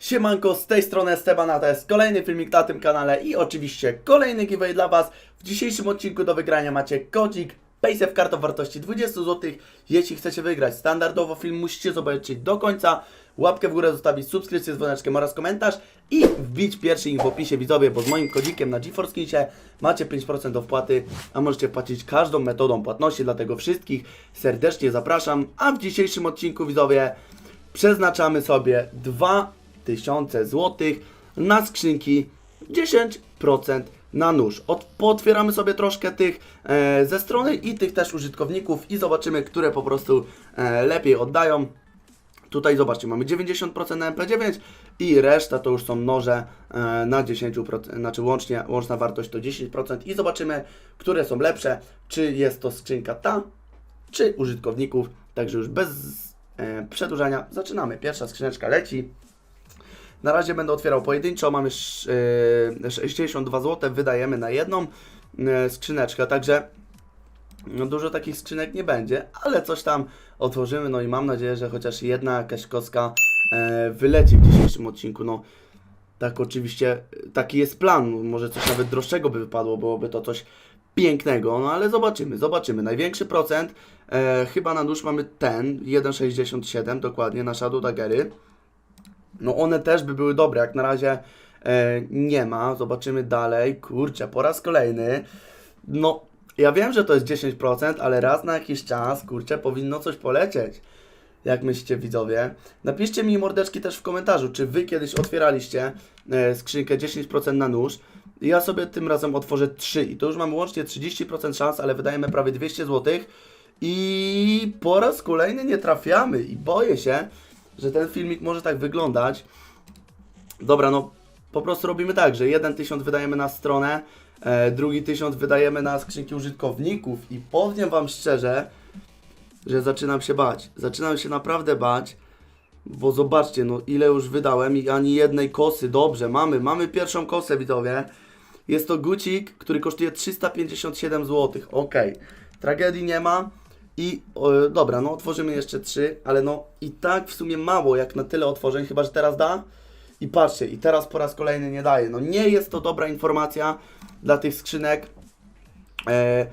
Siemanko, z tej strony Esteban, to jest kolejny filmik na tym kanale i oczywiście kolejny giveaway dla Was. W dzisiejszym odcinku do wygrania macie kodzik PaySafe o wartości 20 zł. Jeśli chcecie wygrać standardowo film, musicie zobaczyć do końca, łapkę w górę zostawić, subskrypcję dzwoneczkiem oraz komentarz i wbić pierwszy link w opisie widzowie, bo z moim kodzikiem na GeForce Kinsie macie 5% do wpłaty, a możecie płacić każdą metodą płatności, dlatego wszystkich serdecznie zapraszam. A w dzisiejszym odcinku widzowie przeznaczamy sobie 2000 zł na skrzynki 10% na nóż. Od, sobie troszkę tych e, ze strony i tych też użytkowników i zobaczymy, które po prostu e, lepiej oddają. Tutaj zobaczcie, mamy 90% na MP9 i reszta to już są noże e, na 10%, znaczy łącznie, łączna wartość to 10% i zobaczymy, które są lepsze, czy jest to skrzynka ta, czy użytkowników. Także już bez e, przedłużania zaczynamy. Pierwsza skrzyneczka leci. Na razie będę otwierał pojedynczo, mamy sz- e, 62 zł, wydajemy na jedną e, skrzyneczkę, także no dużo takich skrzynek nie będzie, ale coś tam otworzymy, no i mam nadzieję, że chociaż jedna jakaś kostka e, wyleci w dzisiejszym odcinku, no tak oczywiście, taki jest plan, może coś nawet droższego by wypadło, byłoby to coś pięknego, no ale zobaczymy, zobaczymy. Największy procent, e, chyba na nóż mamy ten, 1,67 dokładnie, na Shadow Daggery. No one też by były dobre, jak na razie e, nie ma, zobaczymy dalej, kurczę, po raz kolejny, no ja wiem, że to jest 10%, ale raz na jakiś czas, kurczę, powinno coś polecieć. Jak myślicie widzowie? Napiszcie mi mordeczki też w komentarzu, czy wy kiedyś otwieraliście e, skrzynkę 10% na nóż. Ja sobie tym razem otworzę 3 i to już mamy łącznie 30% szans, ale wydajemy prawie 200 zł i po raz kolejny nie trafiamy i boję się, że ten filmik może tak wyglądać. Dobra, no po prostu robimy tak, że jeden tysiąc wydajemy na stronę, e, drugi tysiąc wydajemy na skrzynki użytkowników i powiem Wam szczerze, że zaczynam się bać. Zaczynam się naprawdę bać, bo zobaczcie, no ile już wydałem i ani jednej kosy. Dobrze, mamy, mamy pierwszą kosę, widzowie. Jest to gucik, który kosztuje 357 zł. Ok, tragedii nie ma. I o, dobra, no otworzymy jeszcze trzy, ale no i tak w sumie mało jak na tyle otworzeń, chyba że teraz da. I patrzcie, i teraz po raz kolejny nie daje. No nie jest to dobra informacja dla tych skrzynek, e,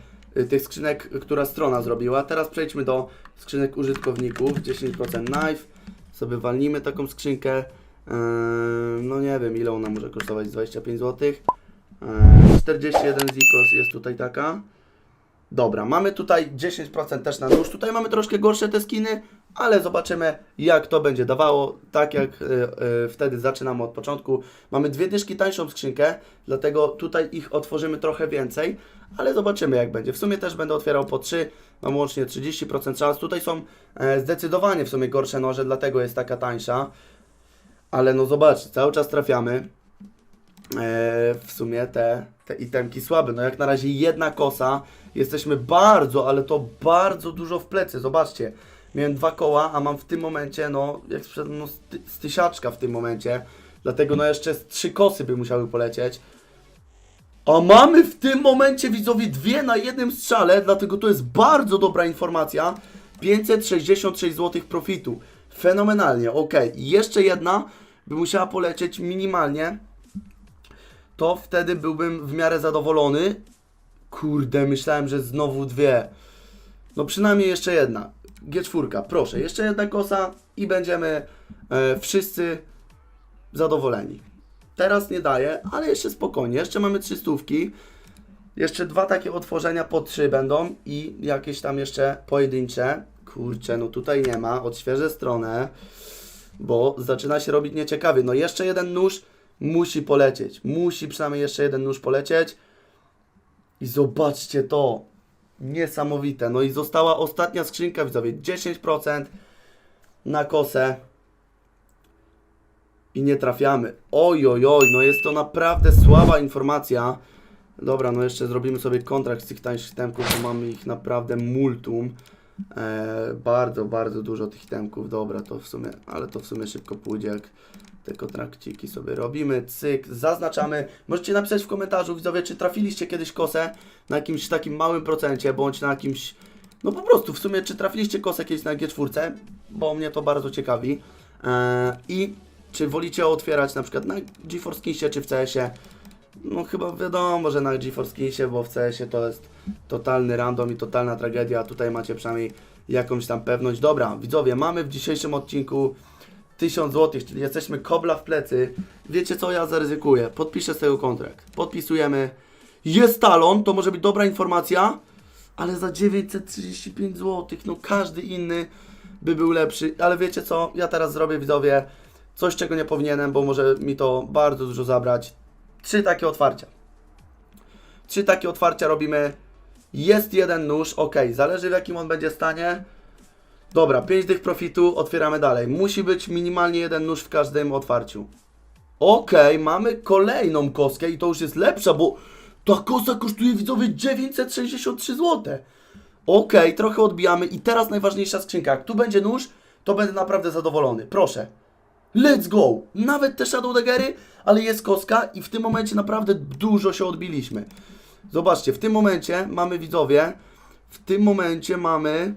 tych skrzynek, która strona zrobiła. Teraz przejdźmy do skrzynek użytkowników. 10% knife. Sobie walnijmy taką skrzynkę. E, no nie wiem ile ona może kosztować, 25 zł. E, 41 Zikos jest tutaj taka. Dobra, mamy tutaj 10% też na nóż. Tutaj mamy troszkę gorsze te skiny, ale zobaczymy jak to będzie dawało. Tak jak e, e, wtedy zaczynamy od początku. Mamy dwie dyszki tańszą skrzynkę, dlatego tutaj ich otworzymy trochę więcej, ale zobaczymy jak będzie. W sumie też będę otwierał po 3, mam łącznie 30% szans. Tutaj są e, zdecydowanie w sumie gorsze noże, dlatego jest taka tańsza. Ale no zobaczcie, cały czas trafiamy. E, w sumie te, te itemki słabe. No jak na razie jedna kosa. Jesteśmy bardzo, ale to bardzo dużo w plecy. Zobaczcie. Miałem dwa koła, a mam w tym momencie, no, jak sprzed, no, z tysiaczka w tym momencie. Dlatego no jeszcze z trzy kosy by musiały polecieć. A mamy w tym momencie widzowie dwie na jednym strzale, dlatego to jest bardzo dobra informacja. 566 zł profitu. Fenomenalnie, ok. Jeszcze jedna by musiała polecieć minimalnie. To wtedy byłbym w miarę zadowolony. Kurde, myślałem, że znowu dwie. No przynajmniej jeszcze jedna. G4, proszę, jeszcze jedna kosa i będziemy e, wszyscy zadowoleni. Teraz nie daję, ale jeszcze spokojnie. Jeszcze mamy trzy stówki. Jeszcze dwa takie otworzenia po trzy będą i jakieś tam jeszcze pojedyncze. Kurczę, no tutaj nie ma. Odświeżę stronę, bo zaczyna się robić nieciekawie. No jeszcze jeden nóż musi polecieć. Musi przynajmniej jeszcze jeden nóż polecieć. I zobaczcie to. Niesamowite. No i została ostatnia skrzynka, widzowie. 10% na kosę. I nie trafiamy. Oj, oj, oj, no jest to naprawdę słaba informacja. Dobra, no jeszcze zrobimy sobie kontrakt z tych tańszych temków, bo mamy ich naprawdę multum. E, bardzo, bardzo dużo tych temków. Dobra, to w sumie, ale to w sumie szybko pójdzie, jak te kontrakciki sobie robimy. Cyk, zaznaczamy. Możecie napisać w komentarzu, widzowie, czy trafiliście kiedyś kosę na jakimś takim małym procencie, bądź na jakimś... No po prostu, w sumie, czy trafiliście kosę kiedyś na G4, bo mnie to bardzo ciekawi. E, I czy wolicie otwierać na przykład na GeForce Kinsie czy w CS-ie? No chyba wiadomo, że na GeForce Kinsie, bo w CS-ie to jest totalny random i totalna tragedia, a tutaj macie przynajmniej jakąś tam pewność. Dobra, widzowie, mamy w dzisiejszym odcinku 1000 zł, czyli jesteśmy kobla w plecy. Wiecie co, ja zaryzykuję, podpiszę z tego kontrakt. Podpisujemy. Jest talon, to może być dobra informacja, ale za 935 zł, no każdy inny by był lepszy. Ale wiecie co, ja teraz zrobię, widzowie, coś czego nie powinienem, bo może mi to bardzo dużo zabrać. Trzy takie otwarcia. Trzy takie otwarcia robimy. Jest jeden nóż, ok, zależy w jakim on będzie stanie. Dobra, 5 tych profitu, otwieramy dalej. Musi być minimalnie jeden nóż w każdym otwarciu. Okej, mamy kolejną kostkę i to już jest lepsza, bo ta kostka kosztuje widzowie 963 zł. Okej, trochę odbijamy i teraz najważniejsza skrzynka. Jak tu będzie nóż, to będę naprawdę zadowolony. Proszę. Let's go! Nawet te Shadow Daggery, ale jest kostka i w tym momencie naprawdę dużo się odbiliśmy. Zobaczcie, w tym momencie mamy widzowie, w tym momencie mamy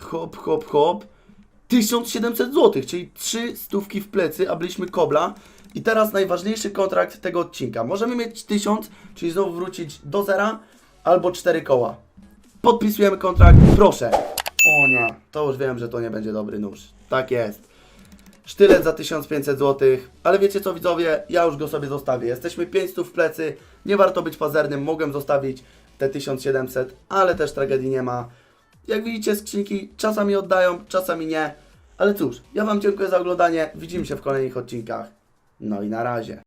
hop, hop, hop 1700 zł, czyli 3 stówki w plecy, a byliśmy kobla. I teraz najważniejszy kontrakt tego odcinka. Możemy mieć 1000, czyli znowu wrócić do zera, albo 4 koła. Podpisujemy kontrakt, proszę. O nie, to już wiem, że to nie będzie dobry nóż. Tak jest. Sztylet za 1500 zł, ale wiecie co widzowie, ja już go sobie zostawię. Jesteśmy 500 w plecy, nie warto być pazernym, mogłem zostawić te 1700, ale też tragedii nie ma. Jak widzicie, skrzynki czasami oddają, czasami nie. Ale cóż, ja Wam dziękuję za oglądanie, widzimy się w kolejnych odcinkach. No i na razie.